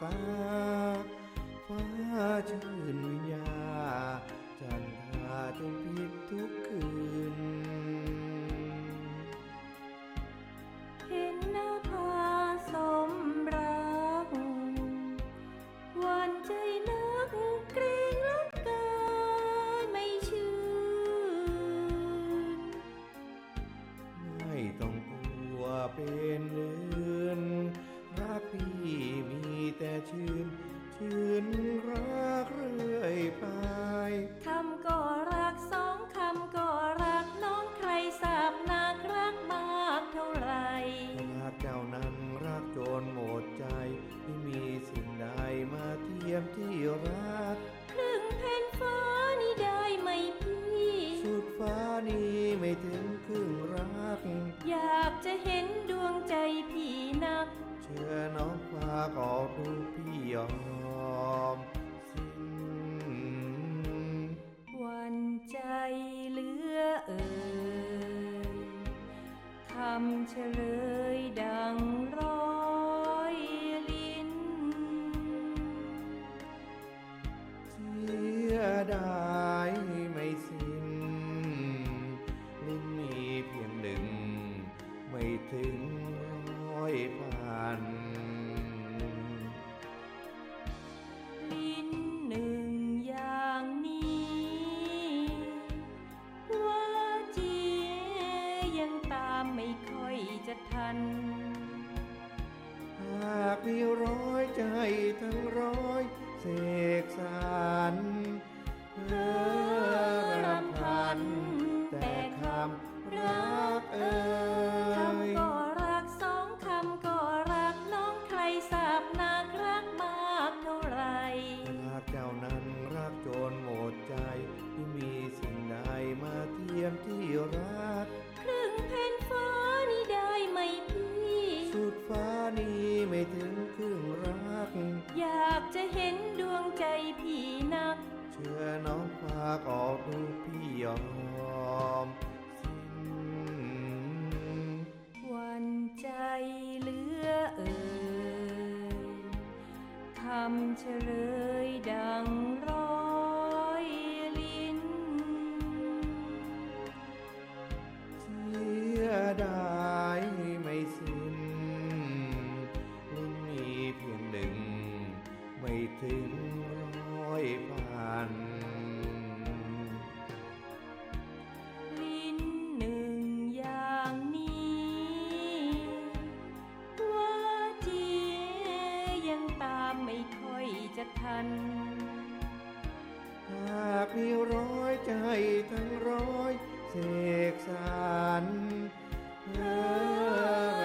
ต ชื่น ชื่นรักเรื่อยไป คำก็รักสองคำก็รักน้องใครสาบนักรักมากเท่าไหรรักเจ้านั้นรักจนหมดใจ ไม่มีสิ่งใดมาเทียมที่รัก ครึ่งแผ่นฟ้านี่ได้ไหมพี่ สุดฟ้านี้ไม่ถึงครึ่งรัก อยากจะเห็นดวงใจพี่นักเชื่ อน้องฟ้าก็ดูพี่ยอมสิ้นวันใจเหลือเอ่ยคำเฉลยดังร้อยลิ้นเสียดายไม่สิ้นลิ้นมีเพียงหนึ่งไม่ถึงากมีร้อยใจทั้งร้อยเสกสรรเพื่อรำพัน แต่คำรักเอ่ยคำก็รักสองคำก็รักน้องใครสาบนักรักมากเท่าไหรรักเจ้านั้นรักจนหมดใจไม่มีสิ่งใดมาเทียมที่รัก นี้ไม่ถึงครึ่งรัก อยากจะเห็นดวงใจพี่นัก เชื่อน้องฟ้าก็ดูพี่ยอมสิ้นหวันใจเหลือเอ่ยคำเฉลยดังร้อยลิ้นเสียดายไม่ ถึงร้อยพัน ลิ้นหนึ่งอย่างนี้ว่าเจียยังตามไม่ค่อยจะทัน หากมีร้อยใจทั้งร้อยเสกสรรเพื่อ